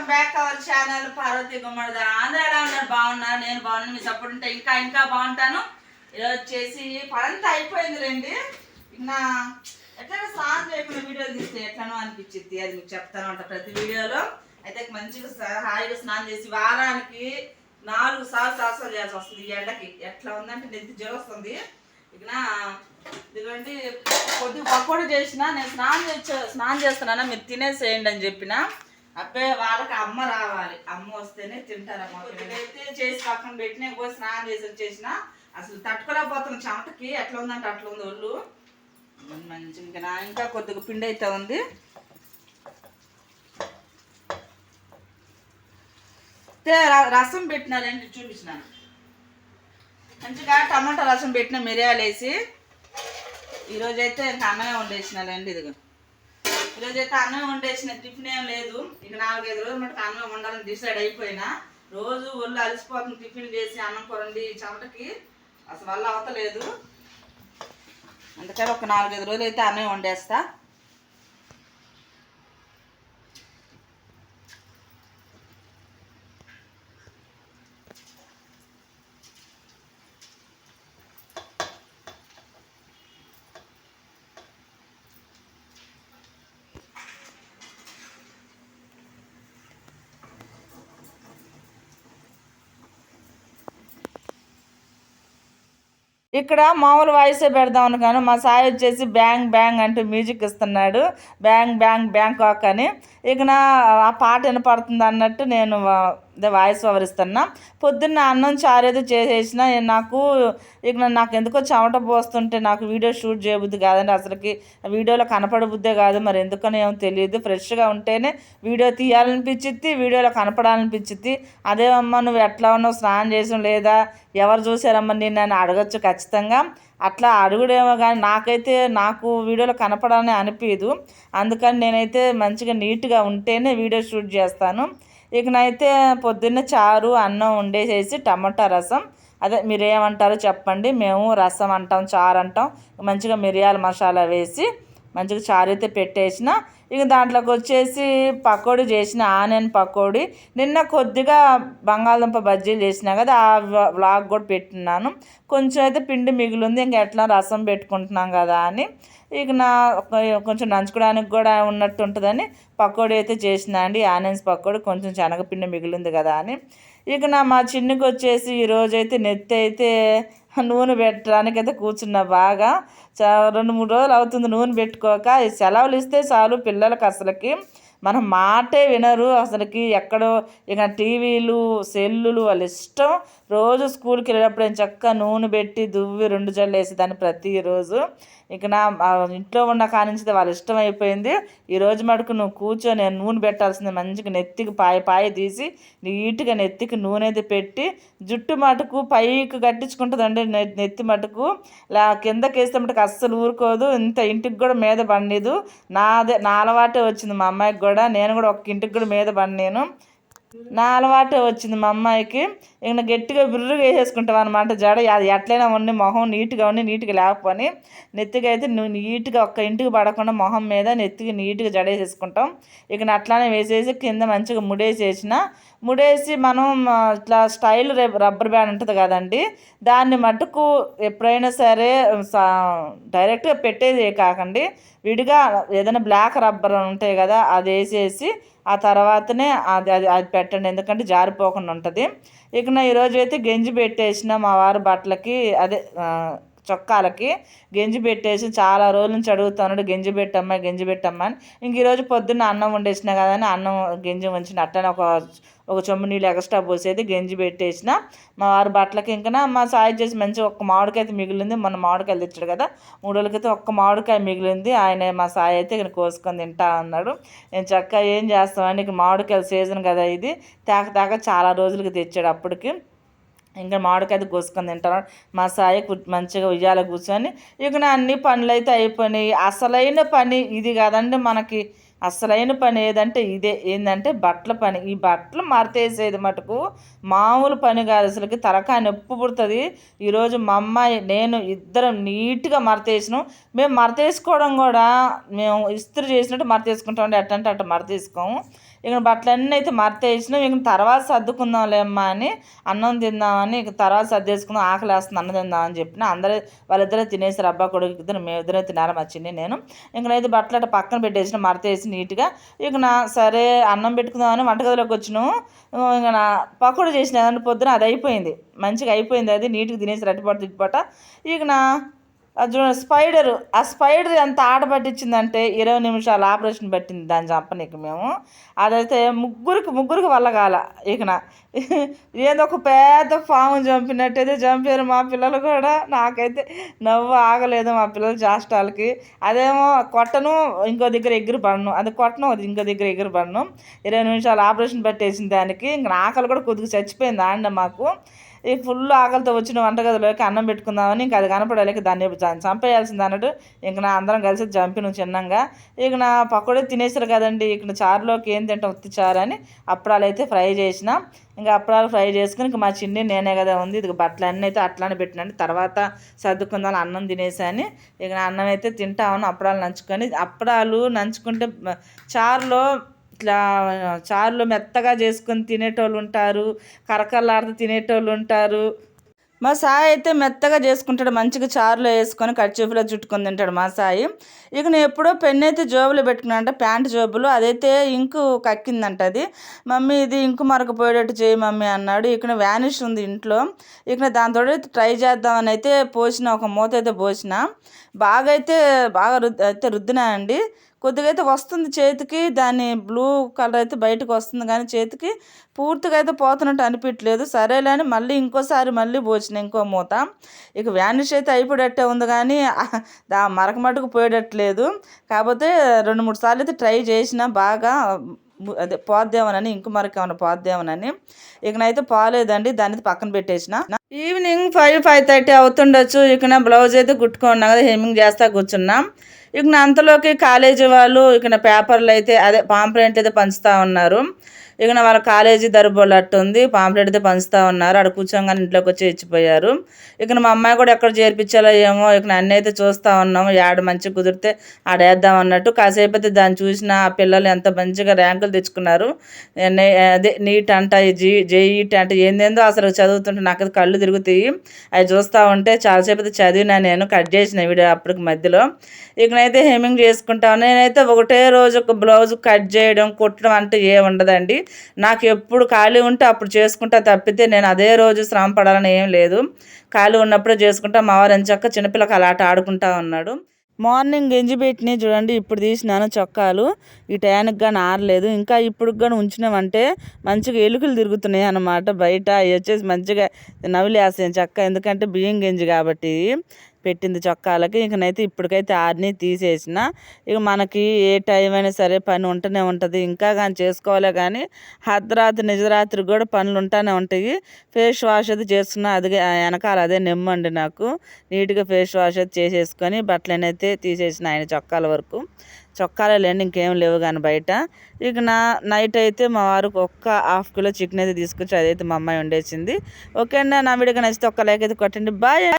Welcome back our channel Parvati గుమ్మడిద Andhra ఎలా ఉన్నారు? బాగున్నారు? నేను బాగున్నాను. మీ సపోర్ట్ ఉంటే ఇంకా ఇంకా బాగుంటాను. ఈరోజు వచ్చేసి పనంతా అయిపోయింది రండి ఇంకా ఎట్లా స్నానం చేయకుండా వీడియో తీస్తే ఎట్లనో అనిపించింది అది మీకు చెప్తాను అంట ప్రతి వీడియోలో. అయితే మంచిగా హాయిగా స్నానం చేసి వారానికి నాలుగు సార్లు ట్రాన్స్ఫర్ చేయాల్సి వస్తుంది. ఈ ఎండకి ఎట్లా ఉందంటే నెత్తి జ్వరం వస్తుంది. ఇక ఇదిగోండి కొద్దిగా పకోడీ చేసిన నేను స్నానం చేసి స్నానం చేస్తున్నాను? మీరు తినేసేయండి అని చెప్పిన. అబ్బే వాళ్ళకి అమ్మ రావాలి. అమ్మ వస్తేనే తింటారమ్మ అయితే చేసి పక్కన పెట్టి నేను పోయి స్నానం చేసి వచ్చేసిన అసలు తట్టుకోలేకపోతున్న. చెమటకి ఎట్లా ఉందంటే అట్లా ఉంది ఒళ్ళు మంచిగా ఇంకా నా ఇంకా కొద్దిగా పిండి అయితే ఉంది. రసం పెట్టినారండి చూపించినాను మంచిగా టమాటా రసం పెట్టిన మిరియాలు వేసి ఈరోజు అయితే ఇంకా అన్నమే వండేసినాలండి ఇదిగో. ఈరోజు అయితే అన్నం వండేసిన టిఫిన్ ఏం లేదు. ఇక నాలుగైదు రోజులు మటుకు అన్నం వండాలని డిసైడ్ అయిపోయినా రోజు ఒళ్ళు అలసిపోతుంది టిఫిన్ చేసి అన్నం కొరండి ఈ చెమటకి. అసలు వల్ల అవతలేదు. అందుకని ఒక నాలుగైదు రోజులు అయితే అన్నం వండేస్తా. ఇక్కడ మామూలు వాయిసే పెడదాం అనుకాను మా సాయి వచ్చేసి బ్యాంగ్ బ్యాంగ్ అంటూ మ్యూజిక్ ఇస్తున్నాడు. బ్యాంగ్ బ్యాంగ్ బ్యాంకాక్ అని. ఇక నా ఆ పాట వినపడుతుంది అన్నట్టు నేను వాయిస్ ఓవర్ ఇస్తున్నా పొద్దున్న అన్నం చారేది చేసేసిన నాకు ఇక నాకు ఎందుకో చెమట పోస్తుంటే నాకు వీడియో షూట్ చేయబుద్ది కాదండి. అసలుకి వీడియోలో కనపడబుద్దే కాదు. మరి ఎందుకని ఏమో తెలియదు. ఫ్రెష్గా ఉంటేనే వీడియో తీయాలనిపించిద్ది వీడియోలో కనపడాలనిపించిద్ది. అదేమమ్మా నువ్వు ఎట్లా ఉన్నావు? స్నానం చేసాం లేదా? ఎవరు చూసారమ్మా నేను నన్ను అడగచ్చు ఖచ్చితంగా. అట్లా అడుగుడేమో కానీ నాకైతే నాకు వీడియోలో కనపడాలని అనిపించదు అందుకని నేనైతే మంచిగా నీట్గా ఉంటేనే వీడియో షూట్ చేస్తాను. ఇకనైతే పొద్దున్న చారు అన్నం వండేసేసి టమాటా రసం. అదే మీరు ఏమంటారో చెప్పండి. మేము రసం అంటాం చారు అంటాం. మంచిగా మిరియాల మసాలా వేసి మంచిగా చారు అయితే పెట్టేసిన. ఇక దాంట్లోకి వచ్చేసి పకోడీ చేసిన ఆనియన్ పకోడీ. నిన్న కొద్దిగా బంగాళదుంప బజ్జీలు చేసినా కదా ఆ వ్లాగ్ కూడా పెట్టినాను కొంచెం అయితే పిండి మిగిలింది ఇంక ఎట్లా రసం పెట్టుకుంటున్నాం కదా అని. ఇక నా కొంచెం నంచుకోవడానికి కూడా ఉన్నట్టు ఉంటుందని పకోడీ అయితే చేసిన అండి. ఆనియన్స్ పకోడీ కొంచెం శనగపిండి మిగిలింది కదా అని. ఇక నా మా చిన్నకి వచ్చేసి ఈరోజు అయితే నెత్తి అయితే నూనె పెట్టడానికి అయితే కూర్చున్నా బాగా. రెండు మూడు రోజులు అవుతుంది నూనె పెట్టుకోక సెలవులు ఇస్తే చాలు పిల్ల పిల్లలకి అసలుకి మన మాటే వినరు అసలుకి ఎక్కడో ఇక టీవీలు సెల్లులు వాళ్ళ ఇష్టం. రోజు స్కూల్కి వెళ్ళేటప్పుడు నేను చక్కగా నూనె పెట్టి దువ్వి రెండు జల్లు వేసేదాన్ని ప్రతిరోజు. ఇక నా ఇంట్లో ఉన్న కానించి వాళ్ళ ఇష్టం అయిపోయింది. ఈరోజు మటుకు నువ్వు కూర్చొని నేను నూనె పెట్టాల్సింది మంచిగా నెత్తికి పాయ పాయ తీసి నీట్గా నెత్తికి నూనె అయితే పెట్టి జుట్టు మటుకు పైకి కట్టించుకుంటుందండి నె- నెత్తి మటుకు. ఇలా కిందకి వేస్తే మటుకు అస్సలు ఊరుకోదు. ఇంత ఇంటికి కూడా మీద పండేదు నాదే నా అలవాటే వచ్చింది మా అమ్మాయికి కూడా. నేను కూడా ఒక ఇంటికి కూడా మీద పండినాను. నా అలవాటే వచ్చింది మా అమ్మాయికి. ఇక గట్టిగా బిర్రుగా వేసేసుకుంటాం అనమాట జడ. అది ఎట్లయినా ఉండి మొహం నీట్గా ఉండి నీట్గా లేకపోని నెత్తిగా అయితే నీట్గా ఒక్క ఇంటికి పడకుండా మొహం మీద నెత్తికి నీట్గా జడ వేసేసుకుంటాం. ఇక అట్లానే వేసేసి కింద మంచిగా ముడేసేసిన. ముడేసి మనం ఇట్లా స్టైల్ రబ్బర్ బ్యాండ్ ఉంటుంది కదండి దాన్ని మటుకు ఎప్పుడైనా సరే సా- డైరెక్ట్గా పెట్టేది కాకండి. విడిగా ఏదైనా బ్లాక్ రబ్బర్ ఉంటాయి కదా అది వేసేసి ఆ తర్వాతనే అది అది అది పెట్టండి. ఎందుకంటే జారిపోకుండా ఉంటుంది. ఇక నా ఈరోజు అయితే గంజి పెట్టేసిన మా వారి బట్టలకి అదే చొక్కాలకి గంజి పెట్టేసి చాలా రోజుల నుంచి అడుగుతున్నాడు గెంజి పెట్టమ్మా గంజి పెట్టమ్మా అని. ఇంక ఈరోజు పొద్దున్న అన్నం వండేసిన కదా అని అన్నం గెంజి వంచిన. అట్టనే ఒక ఒక చెంబు నీళ్ళు ఎక్స్ట్రా పోసేది గంజి పెట్టేసిన. మా వారి బట్టలకి ఇంకా మా సాయి చేసి మంచిగా ఒక్క మామిడికాయ అయితే మిగిలింది మన మామిడికాయలు తెచ్చాడు కదా. మూడు రోజులకైతే ఒక్క మామిడికాయ మిగిలింది. ఆయన మా సాయి అయితే ఇక్కడ కోసుకొని తింటా అన్నాడు. నేను చక్కగా ఏం చేస్తామని ఇక మామిడికాయల సీజన్ కదా ఇది. తాక తాక చాలా రోజులకి తెచ్చాడు అప్పటికి. ఇంకా మామిడికాయ కోసుకొని తింటాను. మా సాయి మంచిగా ఉయ్యాల కూర్చొని ఇక నా అన్ని పనులు అయితే అయిపోయినాయి. అసలైన పని ఇది కదండి మనకి. అసలైన పని ఏదంటే ఇదే. ఏంటంటే బట్టల పని. ఈ బట్టలు మరతేసేది మటుకు మామూలు పని కాదు అసలుకి. తలకాయ నొప్పి పుడుతుంది. ఈరోజు మా అమ్మాయి నేను ఇద్దరం నీట్గా మరతేసినాం. మేము మరతేసుకోవడం కూడా మేము ఇస్త్రీ చేసినట్టు మరతేసుకుంటామండి అట్టంటే అట్ట మరతేసుకోము ఇక బట్టలన్నీ అయితే మరతేసినాం ఇక తర్వాత సర్దుకుందాంలే అమ్మా అని అన్నం తిందామని ఇక తర్వాత సర్దేసుకుందాం. ఆకలి వేస్తుంది అన్నం తిందామని చెప్పిన అందరూ వాళ్ళిద్దరే తినేసారు. అబ్బా కొడుకు ఇద్దరు మేము ఇద్దరే తినాలి మా చిన్ని నేను. ఇంక నైతే బట్టలు అట్లా పక్కన పెట్టేసిన మరతేసి నీట్గా ఇక నా సరే అన్నం పెట్టుకుందామని వంటగదిలోకి వచ్చినాం. ఇక నా పకోడీ చేసిన పొద్దున అది అయిపోయింది. మంచిగా అయిపోయింది అది నీట్గా తినేసి రట్టిపాటు తిట్టిపాట ఇక నా చూడండి స్పైడర్ ఆ స్పైడర్ ఎంత ఆట పట్టించిందంటే ఇరవై నిమిషాలు ఆపరేషన్ పెట్టింది దాన్ని చంపనీకి మేము. అదైతే ముగ్గురికి ముగ్గురికి వల్ల కాల ఇకన. ఏదో ఒక పెద్ద పాము చంపినట్టయితే చంపారు మా పిల్లలు కూడా. నాకైతే నవ్వు ఆగలేదు మా పిల్లల చేష్టాలకి అదేమో కొట్టను ఇంకో దగ్గర ఎగిరి పడను. అది కొట్టను అది ఇంకో దగ్గర ఎగిరి పడను. ఇరవై నిమిషాలు ఆపరేషన్ పెట్టేసిన దానికి ఇంక ఆకలి కూడా కొద్దిగా చచ్చిపోయింది ఆండ మాకు. ఇక ఫుల్ ఆకలితో వచ్చిన వంటగదిలోకి అన్నం పెట్టుకుందామని ఇంకా అది కనపడలేక దాన్ని చంపేయాల్సింది అన్నట్టు ఇంక నా అందరం కలిసి చంపిను చిన్నంగా ఇక నా పక్కడే తినేసారు కదండి ఇక చారులోకి ఏం తింటాం ఉత్తి చారు అని అప్పడాలు అయితే ఫ్రై చేసిన. ఇంకా అప్పడాలు ఫ్రై చేసుకుని ఇంకా మా చిన్ని నేనే కదా ఉంది ఇది బట్టలు అన్నీ అయితే అట్లానే పెట్టినండి తర్వాత సర్దుకుందాం అన్నం తినేసాని ఇక అన్నం అయితే తింటామని అప్పడాలు నంచుకొని అప్పడాలు నంచుకుంటే చారులో ఇట్లా చారులో మెత్తగా చేసుకొని తినేటోళ్ళు ఉంటారు కరకరలాడుతూ తినేటోళ్ళు ఉంటారు. మా సాయి అయితే మెత్తగా చేసుకుంటాడు మంచిగా చారులో వేసుకొని కర్చీఫ్లో చుట్టుకొని తింటాడు మా సాయి. ఇక నేను ఎప్పుడో పెన్ అయితే జోబులో పెట్టుకున్నానంట ప్యాంట్ జోబులు అదైతే ఇంకు కక్కిందంట అది. మమ్మీ ఇది ఇంకు మరకపోయేటట్టు చేయి మమ్మీ అన్నాడు. ఇక్కడ వ్యానిష్ ఉంది ఇంట్లో. ఇక దాంతో ట్రై చేద్దామని అయితే పోసిన ఒక మూత అయితే పోసిన. బాగా అయితే బాగా రుద్ది అయితే రుద్దినా అండి కొద్దిగా అయితే వస్తుంది చేతికి దాని బ్లూ కలర్ అయితే బయటకు వస్తుంది కానీ చేతికి పూర్తిగా అయితే పోతున్నట్టు అనిపించలేదు సరేలే అని మళ్ళీ ఇంకోసారి మళ్ళీ పోచిన ఇంకో మూత. ఇక వ్యానిష్ అయితే అయిపోయేటట్టే ఉంది కానీ దా మరక మటుకు పోయేటట్లేదు. కాకపోతే రెండు మూడు సార్లు అయితే ట్రై చేసిన బాగా అదే పోద్దామనని ఇంకు మరక ఏమైనా పోద్దేమోనని ఇకనైతే పోలేదండి దాన్ని పక్కన పెట్టేసిన. ఈవినింగ్ ఫైవ్ ఫైవ్ థర్టీ అవుతుండొచ్చు. ఇక బ్లౌజ్ అయితే కుట్టుకున్నా కదా హెమ్మింగ్ చేస్తా కూర్చున్నాం. ఇక అంతలోకి కాలేజీ వాళ్ళు ఇక పేపర్లు అయితే అదే పాంప్లెంట్ అయితే పంచుతూ ఉన్నారు. ఇక వాళ్ళ కాలేజీ దరిబోళ్ళు అట్టుంది పాంప్లెట్ అయితే పంచుతూ ఉన్నారు. అక్కడ కూర్చోగానే ఇంట్లోకి వచ్చి ఇచ్చిపోయారు. ఇక మా అమ్మాయి కూడా ఎక్కడ చేర్పించాలో ఏమో ఇక అన్నీ అయితే చూస్తూ ఉన్నాము. ఆడ మంచిగా కుదిరితే ఆడేద్దాం అన్నట్టు. కాసేపు అయితే దాన్ని చూసిన ఆ పిల్లలు ఎంత మంచిగా ర్యాంకులు తెచ్చుకున్నారు. అదే నీట్ అంట జీ జేఈట్ అంటే ఏందేందో అసలు చదువుతుంటే నాకు అది కళ్ళు తిరుగుతాయి. అవి చూస్తూ ఉంటే చాలాసేపు అయితే చదివినా నేను కట్ చేసిన వీడియో అప్పటికి మధ్యలో. ఇకనైతే హెమ్మింగ్ చేసుకుంటాను నేనైతే ఒకటే రోజు ఒక బ్లౌజ్ కట్ చేయడం కుట్టడం అంటే ఏ ఉండదండి. నాకు ఎప్పుడు ఖాళీ ఉంటే అప్పుడు చేసుకుంటా తప్పితే నేను అదే రోజు శ్రమ పడాలని ఏం లేదు. ఖాళీ ఉన్నప్పుడే చేసుకుంటా. మా వారు ఎంచక్క చిన్నపిల్లకి అలా ఆట ఆడుకుంటా ఉన్నాడు. మార్నింగ్ గంజి పెట్టినవి చూడండి. ఇప్పుడు తీసినాను చొక్కాలు. ఈ టయానికి కానీ ఆరలేదు. ఇంకా ఇప్పుడు కానీ ఉంచినామంటే మంచిగా ఎలుకలు తిరుగుతున్నాయి అన్నమాట. బయట అవి వచ్చేసి మంచిగా నవిలేస్తాయి చక్క. ఎందుకంటే బియ్యం గంజి కాబట్టి. పెట్టింది చొక్కాలకి. ఇంకనైతే ఇప్పటికైతే ఆరిని తీసేసిన. ఇక మనకి ఏ టైం అయినా సరే పని ఉంటూనే ఉంటుంది. ఇంకా కానీ చేసుకోవాలి కానీ అర్ధరాత్రి నిజరాత్రి కూడా పనులు ఉంటూనే ఉంటాయి. ఫేస్ వాష్ అది చేసుకున్న అది వెనకాల అదే నిమ్మండి నాకు. నీట్గా ఫేస్ వాష్ అది చేసేసుకొని బట్టలనైతే తీసేసిన ఆయన చొక్కాల వరకు. చొక్కాలు లేండి ఇంకేం లేవు కానీ బయట. ఇక నా నైట్ అయితే మా వారికి ఒక్క హాఫ్ కిలో చికెన్ అయితే తీసుకొచ్చి అదైతే మా అమ్మాయి వండేసింది. ఓకే అండి నా వీడియోకి నచ్చితే ఒక్క లైక్ అయితే కొట్టండి. బాయ్.